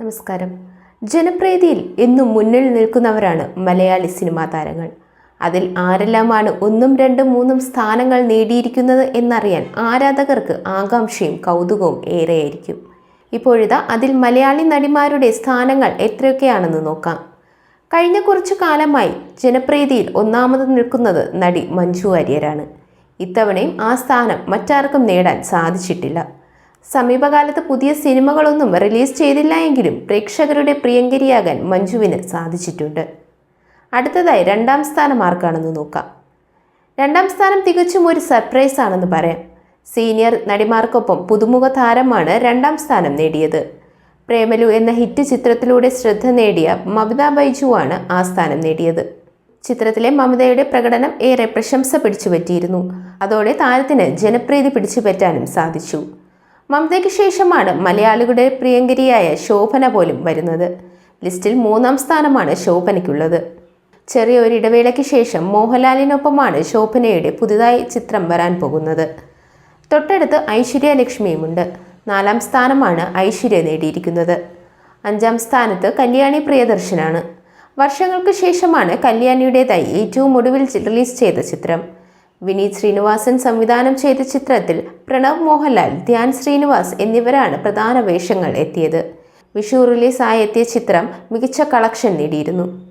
നമസ്കാരം. ജനപ്രീതിയിൽ എന്നും മുന്നിൽ നിൽക്കുന്നവരാണ് മലയാളി സിനിമാ താരങ്ങൾ. അതിൽ ആരെല്ലാമാണ് ഒന്നും രണ്ടും മൂന്നും സ്ഥാനങ്ങൾ നേടിയിരിക്കുന്നത് എന്നറിയാൻ ആരാധകർക്ക് ആകാംക്ഷയും കൗതുകവും ഏറെയായിരിക്കും. ഇപ്പോഴിതാ അതിൽ മലയാളി നടിമാരുടെ സ്ഥാനങ്ങൾ എത്രയൊക്കെയാണെന്ന് നോക്കാം. കഴിഞ്ഞ കുറച്ചു കാലമായി ജനപ്രീതിയിൽ ഒന്നാമത് നിൽക്കുന്നത് നടി മഞ്ജു വാര്യരാണ്. ഇത്തവണയും ആ സ്ഥാനം മറ്റാർക്കും നേടാൻ സാധിച്ചിട്ടില്ല. സമീപകാലത്ത് പുതിയ സിനിമകളൊന്നും റിലീസ് ചെയ്തില്ല എങ്കിലും പ്രേക്ഷകരുടെ പ്രിയങ്കരിയാകാൻ മഞ്ജുവിന് സാധിച്ചിട്ടുണ്ട്. അടുത്തതായി രണ്ടാം സ്ഥാനം ആർക്കാണെന്ന് നോക്കാം. രണ്ടാം സ്ഥാനം തികച്ചും ഒരു സർപ്രൈസ് ആണെന്ന് പറയാം. സീനിയർ നടിമാർക്കൊപ്പം പുതുമുഖ താരമാണ് രണ്ടാം സ്ഥാനം നേടിയത്. പ്രേമലു എന്ന ഹിറ്റ് ചിത്രത്തിലൂടെ ശ്രദ്ധ നേടിയ മമത ബൈജുവാണ് ആ സ്ഥാനം നേടിയത്. ചിത്രത്തിലെ മമതയുടെ പ്രകടനം ഏറെ പ്രശംസ പിടിച്ചുപറ്റിയിരുന്നു. അതോടെ താരത്തിന് ജനപ്രീതി പിടിച്ചുപറ്റാനും സാധിച്ചു. മമതയ്ക്ക് ശേഷമാണ് മലയാളികളുടെ പ്രിയങ്കരിയായ ശോഭന പോലും വരുന്നത്. ലിസ്റ്റിൽ മൂന്നാം സ്ഥാനമാണ് ശോഭനയ്ക്കുള്ളത്. ചെറിയ ഒരു ഇടവേളയ്ക്ക് ശേഷം മോഹൻലാലിനൊപ്പമാണ് ശോഭനയുടെ പുതുതായി ചിത്രം വരാൻ പോകുന്നത്. തൊട്ടടുത്ത് ഐശ്വര്യ ലക്ഷ്മിയുമുണ്ട് നാലാം സ്ഥാനമാണ് ഐശ്വര്യ നേടിയിരിക്കുന്നത്. അഞ്ചാം സ്ഥാനത്ത് കല്യാണി പ്രിയദർശനാണ്. വർഷങ്ങൾക്ക് ശേഷമാണ് കല്യാണിയുടേതായി ഏറ്റവും ഒടുവിൽ റിലീസ് ചെയ്ത ചിത്രം. വിനീത് ശ്രീനിവാസൻ സംവിധാനം ചെയ്ത ചിത്രത്തിൽ പ്രണവ് മോഹൻലാൽ ധ്യാൻ ശ്രീനിവാസ് എന്നിവരാണ് പ്രധാന വേഷങ്ങൾ എത്തിയത്. വിഷു റിലീസായി എത്തിയ ചിത്രം മികച്ച കളക്ഷൻ നേടിയിരുന്നു.